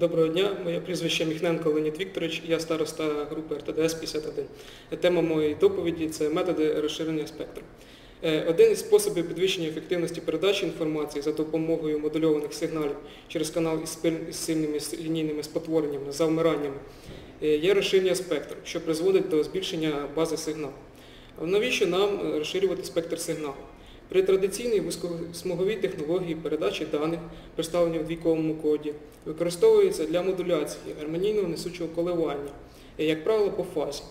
Доброго дня, моє прізвище Міхненко Леонід Вікторович, я староста групи РТДС 51. Тема моєї доповіді це методи розширення спектру. Е, Один із способів підвищення ефективності передачі інформації за допомогою модульованих сигналів через канал із сильними лінійними спотвореннями, завмираннями е, є розширення спектру, що призводить до збільшення бази сигналу. Навіщо нам е, розширювати спектр сигналу? При традиційній вузькосмуговій технології передачі даних, представлені в двійковому коді, використовується для модуляції гармонійного несучого коливання, як правило, по фазі.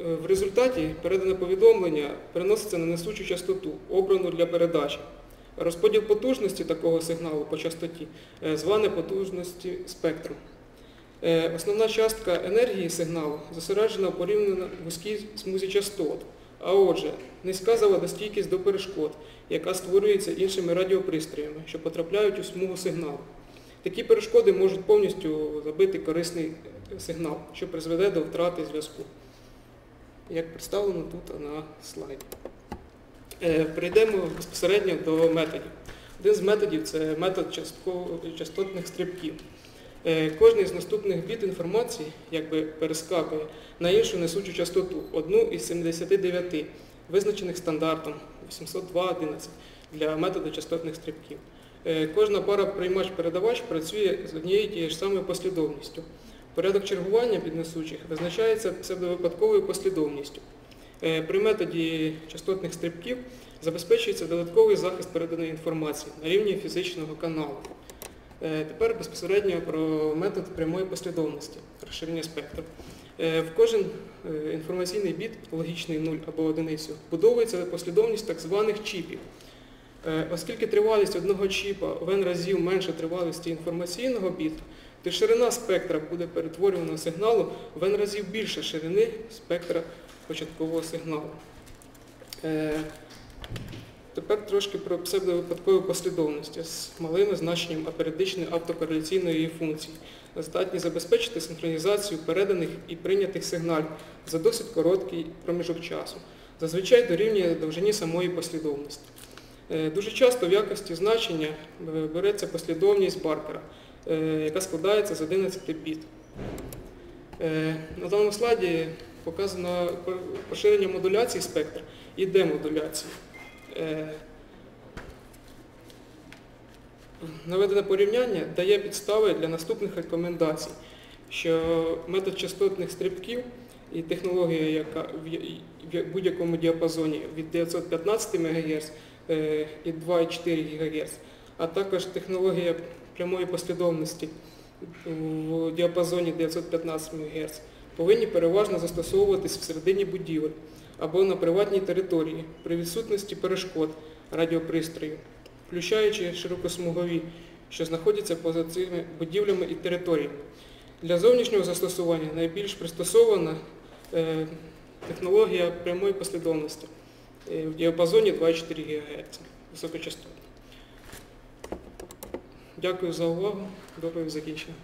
Е, В результаті передане повідомлення переноситься на несучу частоту, обрану для передачі. Розподіл потужності такого сигналу по частоті е, зване потужності спектру. Е, Основна частка енергії сигналу зосереджена в порівняно вузькій смузі частот, а отже, низька заводостійкість до перешкод, яка створюється іншими радіопристроями, що потрапляють у смугу сигналу. Такі перешкоди можуть повністю забити корисний сигнал, що призведе до втрати зв'язку, як представлено тут на слайді. Е, Перейдемо безпосередньо до методів. Один з методів це метод частотних стрибків. Е, Кожний з наступних біт інформації якби перескакує на іншу несучу частоту, одну із 79, визначених стандартом 802.11 для методу частотних стрибків. Е, Кожна пара приймач-передавач працює з однією тією ж самою послідовністю. Порядок чергування піднесучих визначається псевдовипадковою послідовністю. Е, При методі частотних стрибків забезпечується додатковий захист переданої інформації на рівні фізичного каналу. Е, Тепер безпосередньо про метод прямої послідовності розширення спектру. Е, В кожен е, інформаційний біт, логічний 0 або одиницю, будовується послідовність так званих чіпів. Оскільки тривалість одного чіпа в n разів менше тривалості інформаційного біта, то ширина спектра буде перетворювана сигналу в n разів більше ширини спектра початкового сигналу. Тепер трошки про псевдовипадкові послідовності з малими значенням аперидичної автокореляційної її функції, здатні забезпечити синхронізацію переданих і прийнятих сигналів за досить короткий проміжок часу, зазвичай дорівнює довжині самої послідовності. Е, Дуже часто в якості значення е, береться послідовність Баркера, е, яка складається з 11 біт. На даному слайді показано поширення модуляції спектра і демодуляції. Е, Наведене порівняння дає підстави для наступних рекомендацій, що метод частотних стрибків і технологія, яка в будь-якому діапазоні від 915 МГц е, і 2,4 ГГц, а також технологія прямої послідовності в діапазоні 915 МГц, повинні переважно застосовуватись всередині будівель або на приватній території при відсутності перешкод радіопристрою, включаючи широкосмугові, що знаходяться поза цими будівлями і територіями. Для зовнішнього застосування найбільш пристосована е, технологія прямої послідовності е, в діапазоні 2,4 ГГц високочастотна. Дякую за увагу. Доповідь закінчена.